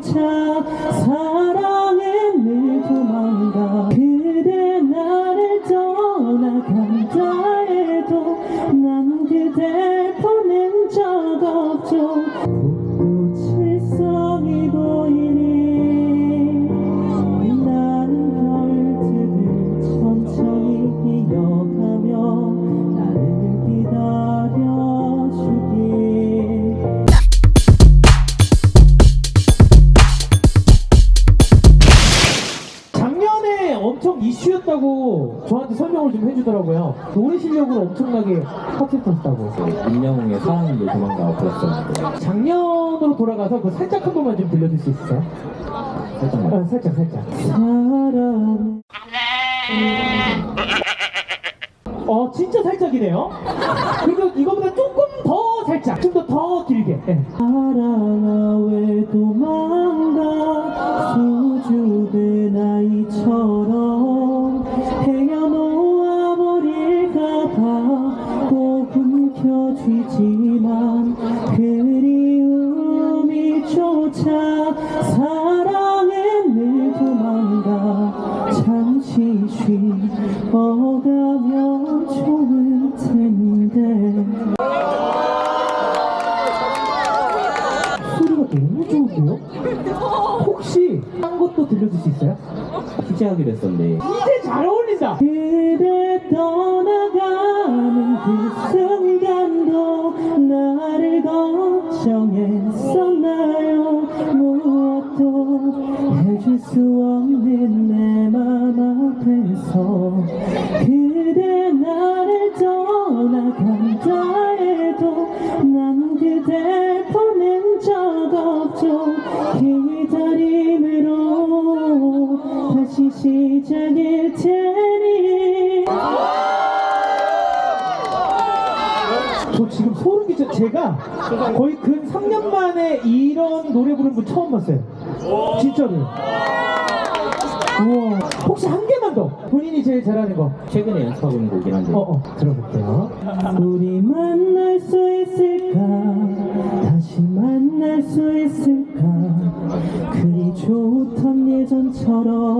쫓아 사랑은 늘 도망가. 그대 나를 떠나간다 해도 난 그댈 엄청 이슈였다고 저한테 설명을 좀 해주더라고요. 노래 실력으로 엄청나게 핫했었다고. 임영웅의 사랑도 도망가 불렀었는데 작년으로 돌아가서 그 살짝 한 번만 좀 들려줄 수 있어요? 살짝만 아, 살짝, 살짝. 사랑 어, 진짜 살짝이네요. 그리고 이거보다 조금 더 살짝, 좀 더 더 길게. 네. 사랑 움켜쥐지만 그리움이 쫓아 사랑은 늘 도망가 잠시 쉬어가면 좋을 텐데 소리가 너무 좋은데요? 혹시 딴 것도 들려줄 수 있어요? 희재하기로 했었는데 이제 잘 어울린 시 시작일 테니 저 지금 소름 끼쳐. 제가 거의 근 3년 만에 이런 노래 부르는 분 처음 봤어요. 진짜로. 우와. 혹시 한 개만 더. 본인이 제일 잘하는 거. 최근에 연습하고 있는 곡이긴 한데 어, 어. 들어볼게요. 우리 만날 수 있을까 다시 만날 수 있을까 그리 좋던 예전처럼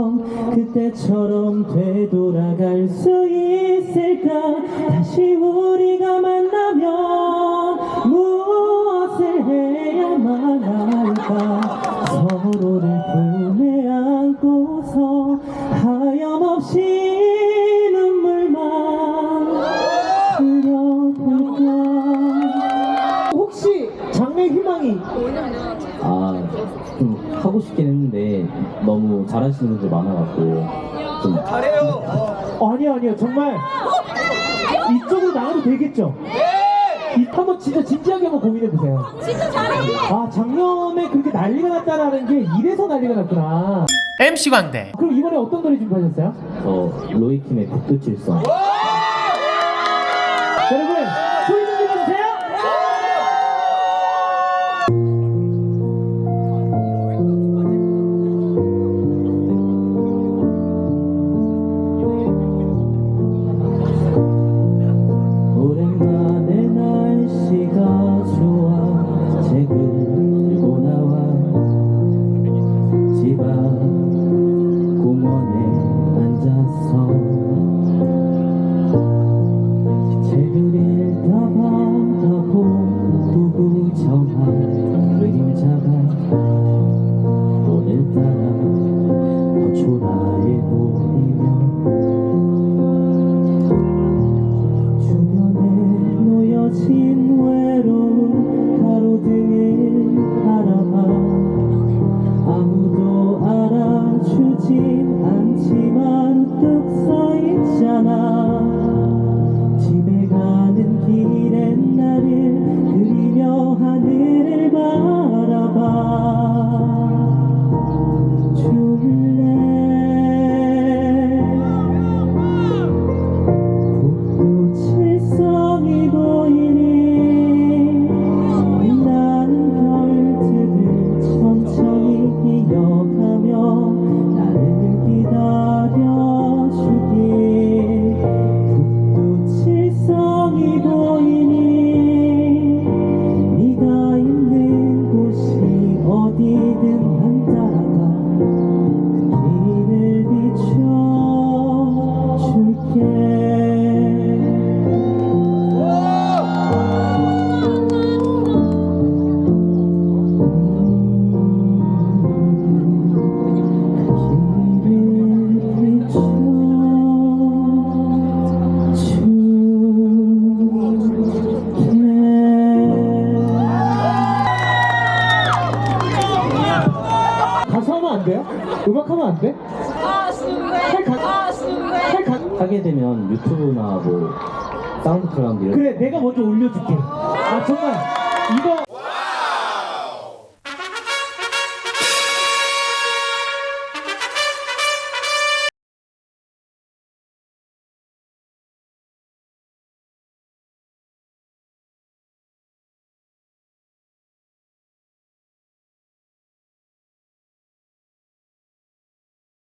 그때처럼 되돌아갈 수 있을까? 다시 우리가 만나면 무엇을 해야만 할까? 서로를 품에 안고서 하염없이 싶긴 했는데 너무 잘하시는 분들 많아갖고 좀 어, 아니요 아니요 정말 이쪽으로 나가도 되겠죠? 이, 한번 진짜 진지하게 한번 고민해 보세요. 진짜 잘해. 아 작년에 그렇게 난리가 났다라는 게 이래서 난리가 났구나. MC 광대 그럼 이번에 어떤 노래 준비하셨어요? 저 로이킴의 북두칠성 我亲 음악 하면 안 돼? 할 가, 할 가. 하게 되면 유튜브나 뭐 사운드 클라우드 이런 그래 내가 먼저 올려줄게. 아 정말. 이거